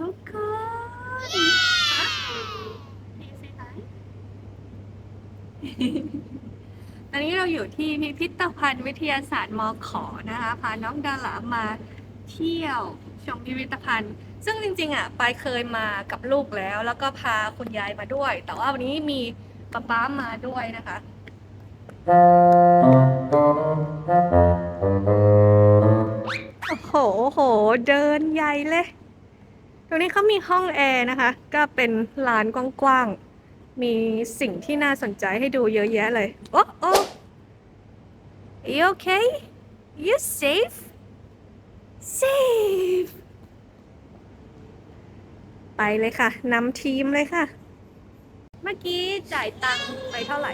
ทุกคนตอนนี้เราอยู่ที่พิพิธภัณฑ์วิทยาศาสตร์มอขอนะคะ พาน้องดารามาเที่ยวชมพิพิธภัณฑ์ ซึ่งจริงๆอะไปเคยมากับลูกแล้ว แล้วก็พาคุณยายมาด้วย แต่ว่าวันนี้มีป๊าป๊ามาด้วยนะคะโอ้โหโห เดินใหญ่เลย ตรงนี้เขามีห้องแอร์นะคะ ก็เป็นลานกว้างๆ มีสิ่งที่น่าสนใจให้ดูเยอะแยะเลย โอ้โอ้ you okay you safe safe ไปเลยค่ะนำทีมเลยค่ะ เมื่อกี้จ่ายตังค์ไปเท่าไหร่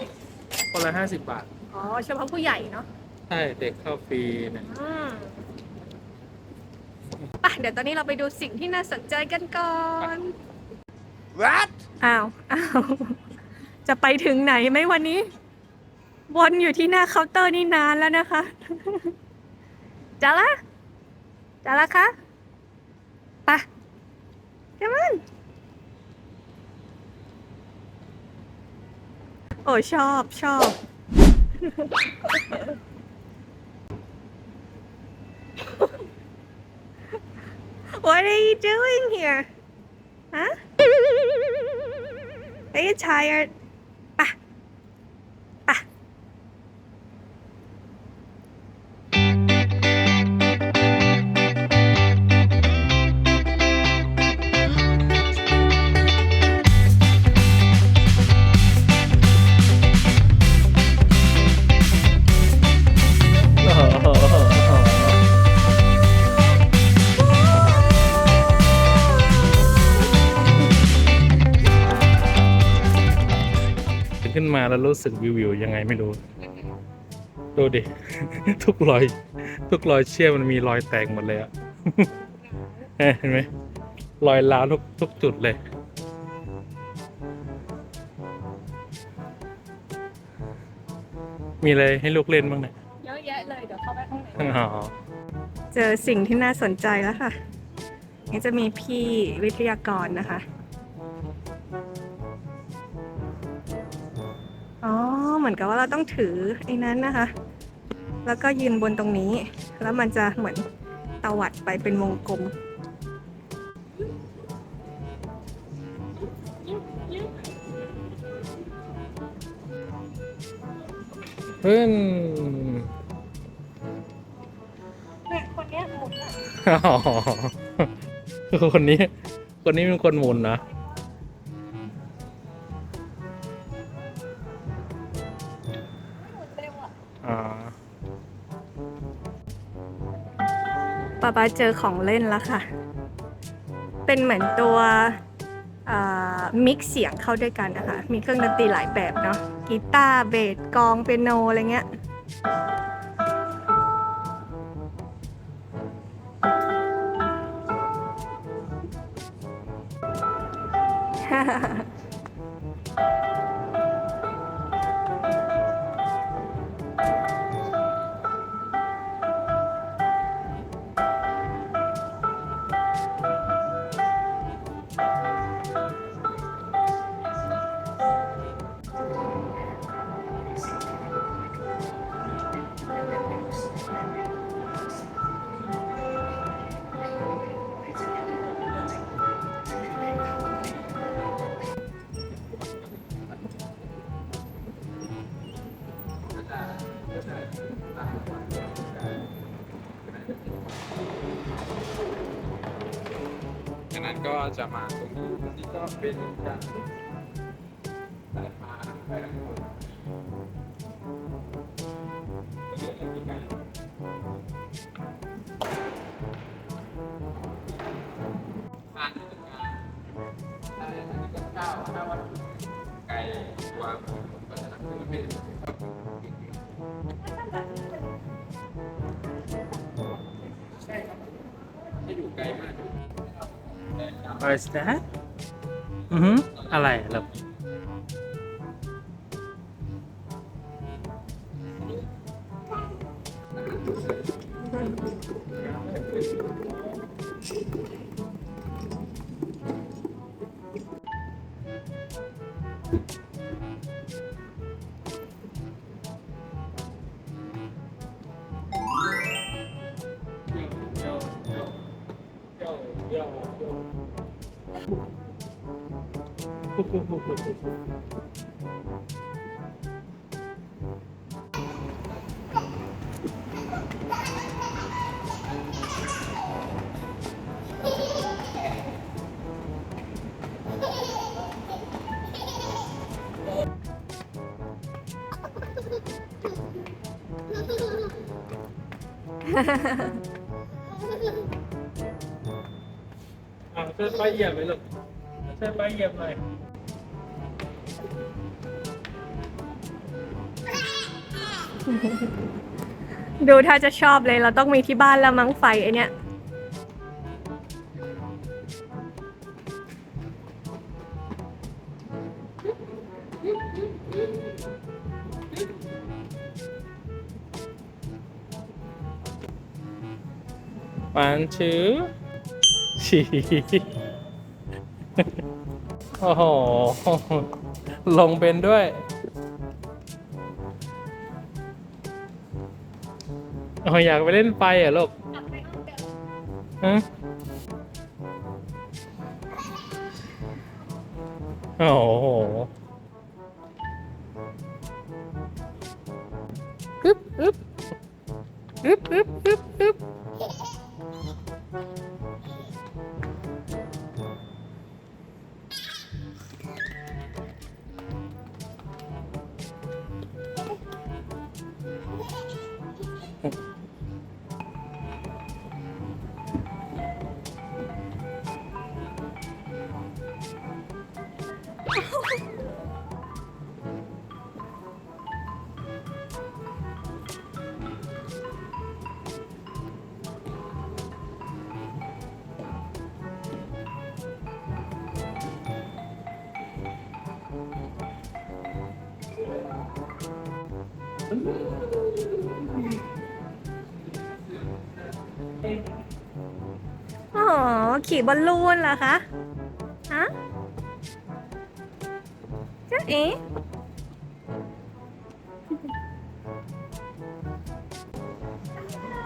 คนละห้าสิบบาท อ๋อเฉพาะผู้ใหญ่เนาะ ใช่ เด็กเข้าฟรีเนี่ย อืมไป เดี๋ยวตอนนี้เราไปดูสิ่งที่น่าสนใจกันก่อน What? อ้าวอ้าวจะไปถึงไหนไหมวันนี้ วนอยู่ที่หน้าเคาน์เตอร์นี่นานแล้วนะคะจะละจะละคะไปเดี๋ยวมันโอ้ชอบชอบ What are you doing here? Huh? Are you tired? แล้วรู้สึกวิววิวยังไงไม่รู้ ดูดิ ทุกรอย ทุกรอยเชี่ยมันมีรอยแตกหมดเลยอะเห็นไหมรอยร้าวทุกทุกจุดเลยมีอะไรให้ลูกเล่นบ้างเนี่ยเยอะแยะเลย เดี๋ยวเข้าไปข้างในอ๋อเจอสิ่งที่น่าสนใจแล้วค่ะนี่จะมีพี่วิทยากรนะคะ เหมือนกับว่าเราต้องถือไอ้นั้นนะคะ แล้วก็ยืนบนตรงนี้ แล้วมันจะเหมือนตวัดไปเป็นวงกลมเพิ่นเนี่ยคนเนี้ยหมุนอะอ๋อคนนี้ คนนี้เป็นคนหมุนนะ ป๊าป๊าเจอของเล่นแล้วค่ะ เป็นเหมือนตัวมิกเสียงเข้าด้วยกันนะคะ มีเครื่องดนตรีหลายแบบเนาะ กีตาร์ เบส กอง เปียโน อะไรเงี้ย ก็จะมาตรงนี้นี่ก็เป็นการสายพานไปทางนู้นพานที่ทำงานอะไรอันนี้ก็ข้าวข้าววัตถุไก่วางก็จะทำเป็นประเภทใช่ครับถ้อยู่ไกลมาก What is that อือหืออะไรล่ะอ่าช่ว ยป้าเหยียบไปลูกช่วยป้าเหยียบหน่อยดูถ้าจะชอบเลยเราต้องมีที่บ้านละมั้งไฟไอเนี้ยหวานชื้อฉี่ โอ้โห ลงเป็นด้วย โอ้ยอยากไปเล่นไฟเหรอลูกฮะโอ้โหอึ๊บอึ๊บอึ๊บอึ๊บอึ๊บ อ๋อ ขี่บอลลูนเหรอคะ ฮะจ๊ะเอ๋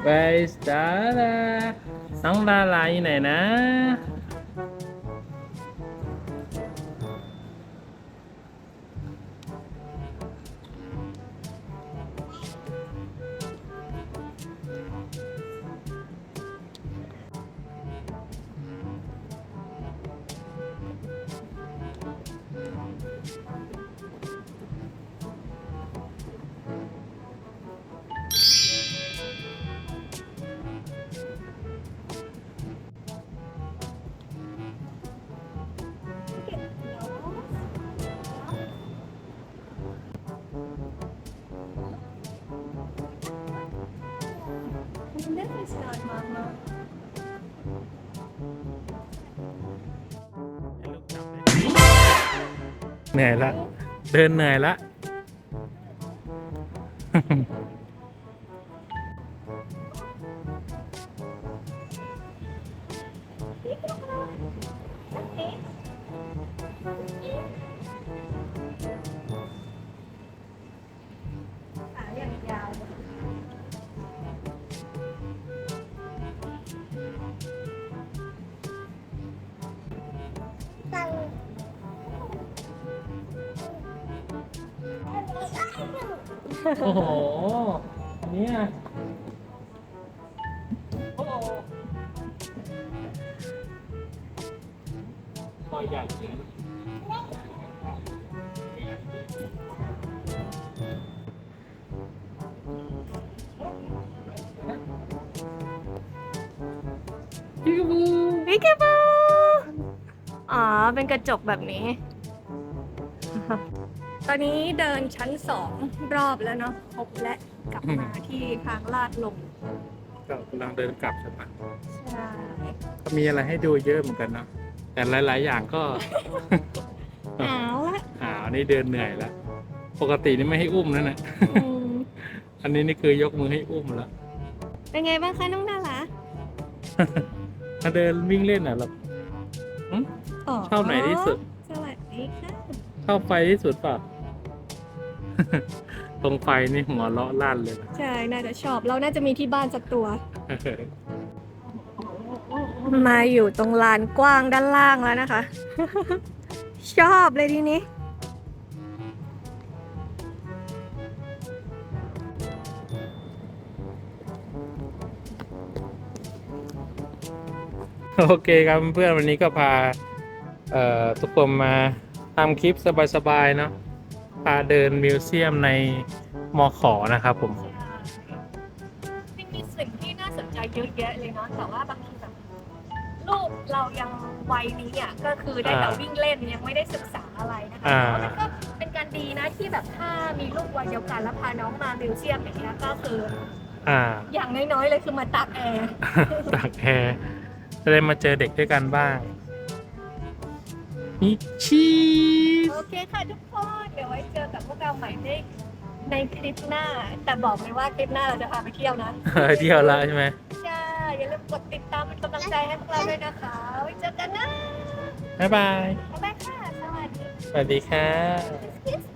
ไปสตาร์ลาน้องดาราอยู่ไหนนะ Never start, Mama. เหนื่อยละ เดินเหนื่อยละ โอ้โห เนี่ย โอ้โหตัวใหญ่จริงพิกาบูพิกาบูอ๋อ เป็นกระจกแบบนี้ ตอนนี้เดินชั้นสองรอบแล้วเนาะครบและกลับมาที่ทางลาดลงก็กำลังเดินกลับใช่ปะใช่ก็มีอะไรให้ดูเยอะเหมือนกันเนอะแต่หลาย ๆ อย่างก็เอาละอ่าอันนี้เดินเหนื่อยแล้ว ปกตินี่ไม่ให้อุ้มนั่นแหละอืมอันนี้นี่คือยกมือให้อุ้มแล้ว เป็นไงบ้างคะน้องดาราถ้าเดินวิ่งเล่นอะเราอ๋อชอบไหนที่สุดสวัสดีค่ะชอบไฟที่สุดเปล่ะ ตรงไฟนี่หัวเลาะลั่นเลยนะใช่ น่าจะชอบ เราน่าจะมีที่บ้านสักตัวโอ้โหมาอยู่ตรงลานกว้างด้านล่างแล้วนะคะ ชอบเลยทีนี้ โอเคครับเพื่อนวันนี้ก็พา เอ่อทุกคนมาทำคลิปสบายๆเนาะพาเดินมิวเซียมในมอขอนะครับผม จริงมีสิ่งที่น่าสนใจเยอะแยะเลยเนาะแต่ว่าบางทีแบบลูกเรายังวัยนี้อะก็คือได้แต่อ่าวิ่งเล่นยังไม่ได้ศึกษาอะไรนะคะอ่า แต่ว่ามันก็เป็นการดีนะที่แบบถ้ามีลูกวัยเดียวกันแล้วพาน้องมามิวเซียมอย่างเงี้ยก็คืออ่า อย่างน้อยๆเลยคือมาตากแอร์ตากแอร์จะได้มาเจอเด็กด้วยกันบ้างนี่ชีส โอเคค่ะทุกคน เดี๋ยวไว้เจอกับพวกเราใหม่ในในคลิปหน้า แต่บอกเลยว่าคลิปหน้าเราจะพาไปเที่ยวนะเที่ยวละใช่ไหมใช่ อย่าลืมกดติดตามเป็นกำลังใจให้พวกเราด้วยนะคะ ไว้เจอกันนะบ๊ายบายบ๊ายบายค่ะ สวัสดีสวัสดีค่ะ